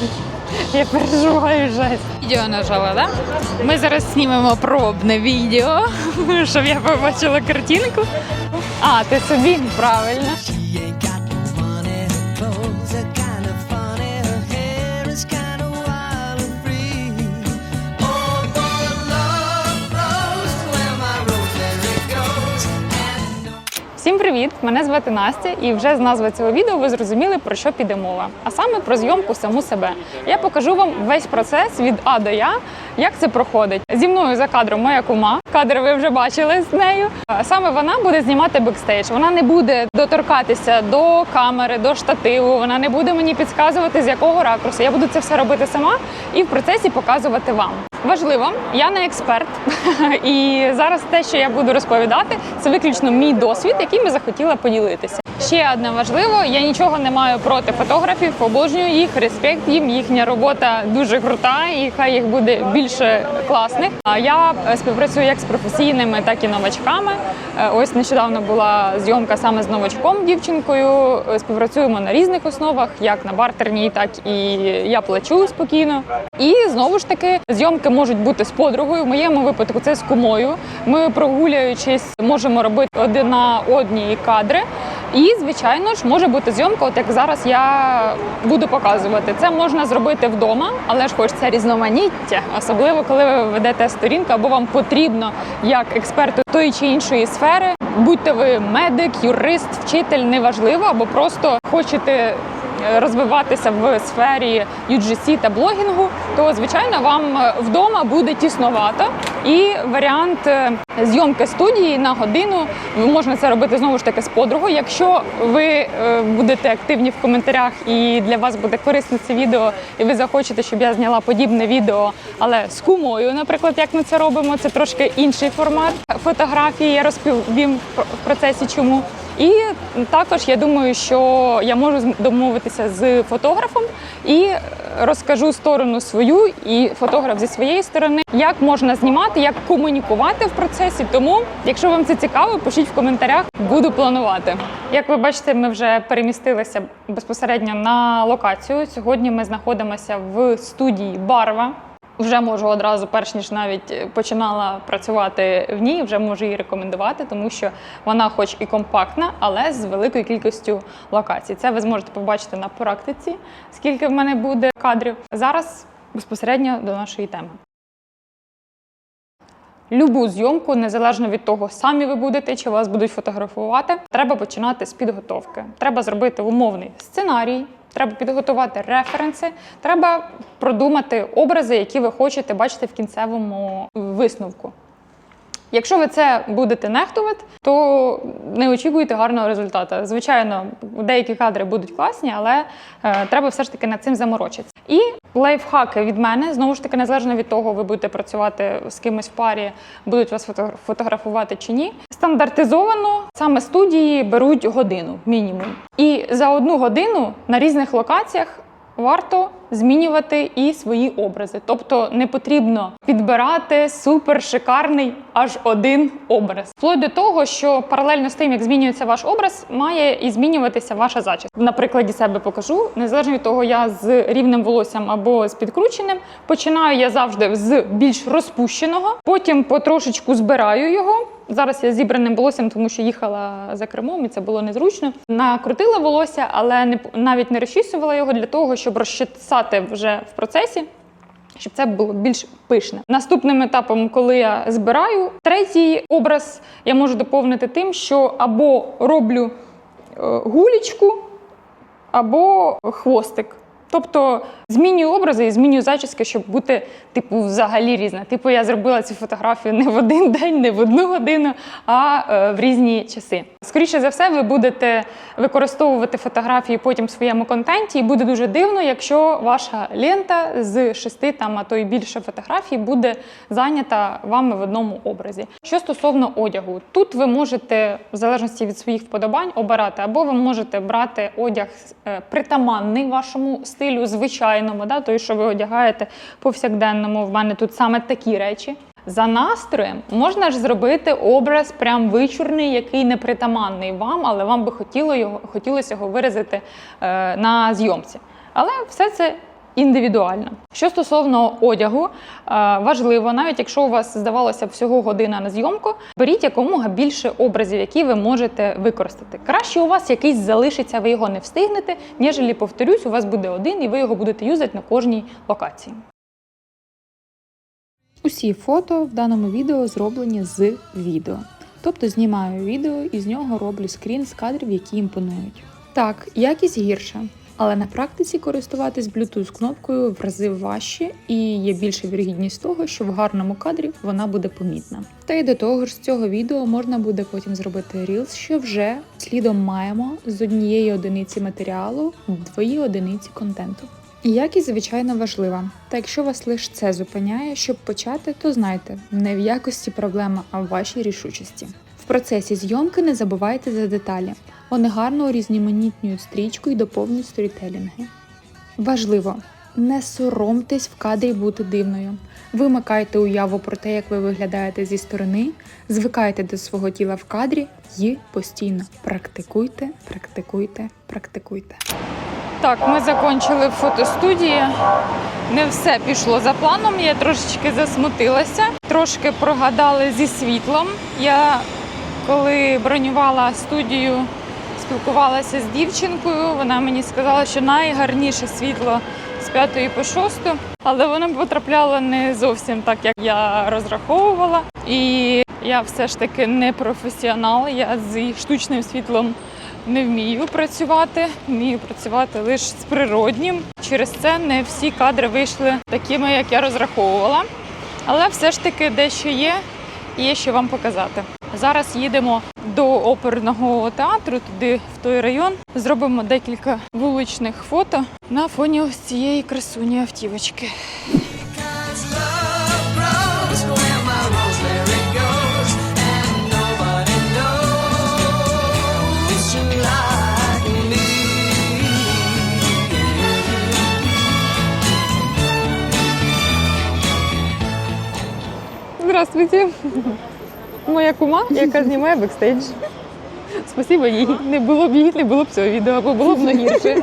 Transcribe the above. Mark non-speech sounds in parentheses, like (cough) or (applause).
(laughs) Я переживаю жесть. Відео нажала, да? Ми зараз знімемо пробне відео, (laughs) щоб я побачила картинку. А, ти собі правильно. Всім привіт! Мене звати Настя, і вже з назви цього відео ви зрозуміли про що піде мова. А саме про зйомку саму себе. Я покажу вам весь процес від А до Я, як це проходить. Зі мною за кадром моя кума. Кадр ви вже бачили з нею. Саме вона буде знімати бекстейдж. Вона не буде доторкатися до камери, до штативу. Вона не буде мені підказувати, з якого ракурсу. Я буду це все робити сама і в процесі показувати вам. Важливо, я не експерт, (laughs) і зараз те, що я буду розповідати, це виключно мій досвід, яким я захотіла поділитися. Ще одне важливо, я нічого не маю проти фотографів, обожнюю їх, респект їм. Їхня робота дуже крута, і хай їх буде більше класних. А я співпрацюю як з професійними, так і новачками. Е, Ось нещодавно була зйомка саме з новачком дівчинкою. Співпрацюємо на різних основах, як на бартерній, так і я плачу спокійно. І знову ж таки, зйомки можуть бути з подругою. В моєму випадку це з кумою. Ми прогулюючись, можемо робити один на одні кадри. І, звичайно ж, може бути зйомка, от як зараз я буду показувати. Це можна зробити вдома, але ж хочеться різноманіття, особливо коли ви ведете сторінку або вам потрібно як експерту тої чи іншої сфери. Будьте ви медик, юрист, вчитель, неважливо, або просто хочете розвиватися в сфері UGC та блогінгу, то звичайно вам е, вдома буде тісновато. І варіант е, зйомки студії на годину можна це робити знову ж таки з подругою. Якщо ви е, будете активні в коментарях і для вас буде корисне це відео, і ви захочете, щоб я зняла подібне відео, але з кумою, наприклад, як ми це робимо, це трошки інший формат фотографії. Я розповім в процесі чому. І також я думаю, що я можу домовитися з фотографом і розкажу сторону свою і фотограф зі своєї сторони, як можна знімати, як комунікувати в процесі. Тому, якщо вам це цікаво, пишіть в коментарях, буду планувати. Як ви бачите, ми вже перемістилися безпосередньо на локацію. Сьогодні ми знаходимося в студії Барва. Вже можу одразу, перш ніж навіть е, починала працювати в ній, вже можу її рекомендувати, тому що вона, хоч і компактна, але з великою кількістю локацій. Це ви зможете побачити на практиці, скільки в мене буде кадрів. Зараз безпосередньо до нашої теми. Любу зйомку, незалежно від того, самі ви будете чи вас будуть фотографувати, треба починати з підготовки. Треба зробити умовний сценарій, треба підготувати референси, треба продумати образи, які ви хочете бачити в кінцевому висновку. Якщо ви це будете нехтувати, то не очікуйте гарного результату. Звичайно, деякі кадри будуть класні, але е, треба все ж таки над цим заморочитися. І лайфхаки від мене знову ж таки, незалежно від того, ви будете працювати з кимось в парі, будуть вас фото- фотографувати чи ні. Стандартизовано саме студії беруть годину мінімум. І за одну годину на різних локаціях варто змінювати і свої образи. Тобто не потрібно підбирати супер шикарний аж один образ. Вплоть до того, що паралельно з тим, як змінюється ваш образ, має і змінюватися ваша зачіска. На прикладі себе покажу. Незалежно від того, я з рівним волоссям або з підкрученим, починаю я завжди з більш розпущеного, потім потрошечку збираю його. Зараз я зібраним волоссям, тому що їхала за кермом, і це було незручно. Накрутила волосся, але не навіть не розчісувала його для того, щоб розчесати вже в процесі. Щоб це було більш пишне. Наступним етапом, коли я збираю третій образ, я можу доповнити тим, що або роблю е, гулічку, або хвостик. Тобто змінюю образи і змінюю зачіски, щоб бути, типу, взагалі різна. Типу, я зробила цю фотографію не в один (laughs) день, не в одну годину, а е, в різні часи. Скоріше за все, ви будете використовувати фотографії потім в своєму контенті, і буде дуже дивно, якщо ваша лента з шести там, а то й більше фотографій буде зайнята вами в одному образі. Що стосовно одягу, тут ви можете, в залежності від своїх вподобань, обирати, або ви можете брати одяг е, притаманний вашому стилю, звичайному, да, той, що ви одягаєте повсякденному. В мене тут саме такі речі. За настроєм можна ж зробити образ прям вичурний, який не притаманний вам, але вам би хотіло його, хотілося його виразити е, на зйомці. Але все це індивідуальна. Що стосовно одягу, е, важливо, навіть якщо у вас здавалося б всього година на зйомку, беріть якомога більше образів, які ви можете використати. Краще у вас якийсь залишиться, ви його не встигнете, ніж, повторюсь, у вас буде один і ви його будете юзати на кожній локації. Усі фото в даному відео зроблені з відео. Тобто знімаю відео і з нього роблю скрін з кадрів, які імпонують. Так, якість гірша, але на практиці користуватись Bluetooth кнопкою в рази важче і є більша вірогідність того, що в гарному кадрі вона буде помітна. Та й до того ж з цього відео можна буде потім зробити Reels, що вже слідом маємо з однієї одиниці матеріалу двої одиниці контенту. Якість, звичайно, важлива. Та якщо вас лише це зупиняє, щоб почати, то знайте, не в якості проблема, а в вашій рішучості. В процесі зйомки не забувайте за деталі. Вони гарно урізноманітнюють стрічку і доповнюють сторітелінги. Важливо, не соромтесь в кадрі бути дивною. Вимикайте уяву про те, як ви виглядаєте зі сторони, звикайте до свого тіла в кадрі і постійно практикуйте, практикуйте, практикуйте. Так, ми закінчили в фотостудії. Не все пішло за планом. Я трошечки засмутилася, трошки прогадали зі світлом. Я коли бронювала студію, спілкувалася з дівчинкою. Вона мені сказала, що найгарніше світло з 5 по 6, але воно потрапляло не зовсім так, як я розраховувала. І я все ж таки не професіонал. Я з штучним світлом не вмію працювати, вмію працювати лише з природнім. Через це не всі кадри вийшли такими, як я розраховувала. Але все ж таки дещо є, і є що вам показати. Зараз їдемо до оперного театру, туди в той район. Зробимо декілька вуличних фото на фоні ось цієї красуні автівочки. Здравствуйте. Моя кума, яка знімає бекстейдж. Спасибо їй. Не було б її, не було б цього відео, або було б на гірше.